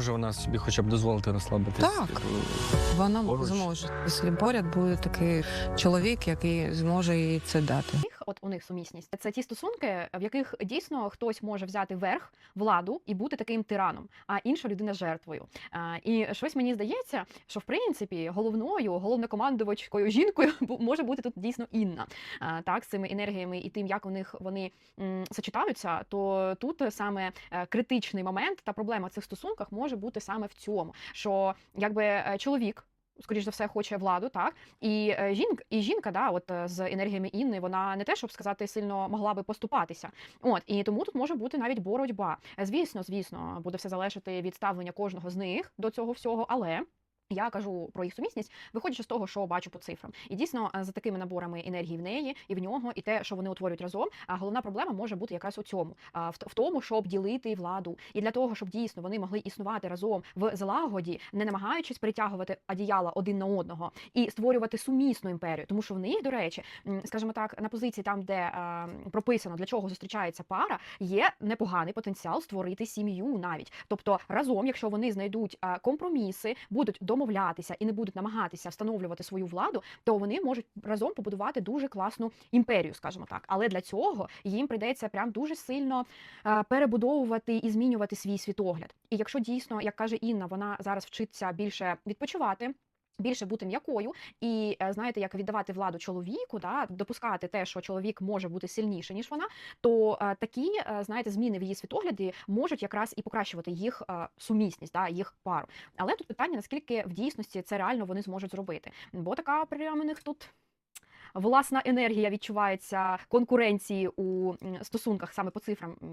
Може вона собі хоча б дозволити розслабитися? Так. Вона Поруч. зможе. Якщо поряд буде такий чоловік, який зможе їй це дати. От у них сумісність, це ті стосунки, в яких дійсно хтось може взяти верх, владу і бути таким тираном, а інша людина жертвою. І щось мені здається, що в принципі головною, головнокомандувачкою жінкою може бути тут дійсно Інна. Так, з цими енергіями і тим, як у них вони сочетаються, то тут саме е, критичний момент та проблема в цих стосунках може бути саме в цьому, що якби е, чоловік. Скоріш за все, хоче владу, так і е, жінка, і жінка, да, от е, з енергіями Інни, вона не те, щоб сказати, сильно могла би поступатися. От і тому тут може бути навіть боротьба. Е, Звісно, звісно, буде все залежати від ставлення кожного з них до цього всього, але. Я кажу про їх сумісність, виходячи з того, що бачу по цифрам, і дійсно е, за такими наборами енергії в неї і в нього, і те, що вони утворюють разом. А головна проблема може бути якраз у цьому, в, тому, щоб ділити владу, і для того, щоб дійсно вони могли існувати разом в злагоді, не намагаючись перетягувати одіяла один на одного і створювати сумісну імперію, тому що в них, до речі, скажімо так, на позиції там, де е, прописано для чого зустрічається пара, є непоганий потенціал створити сім'ю навіть. Тобто разом, якщо вони знайдуть е, компроміси, будуть домовлятися і не будуть намагатися встановлювати свою владу, то вони можуть разом побудувати дуже класну імперію, скажімо так. Але для цього їм прийдеться прям дуже сильно е, перебудовувати і змінювати свій світогляд. І якщо дійсно, як каже Інна, вона зараз вчиться більше відпочивати. Більше бути м'якою і е, знаєте, як віддавати владу чоловіку, да допускати те, що чоловік може бути сильніше ніж вона, то е, такі е, знаєте зміни в її світогляді можуть якраз і покращувати їх сумісність, да їх пару. Але тут питання наскільки в дійсності це реально вони зможуть зробити, бо така прямо у них тут. Власна енергія відчувається конкуренції у стосунках саме по цифрам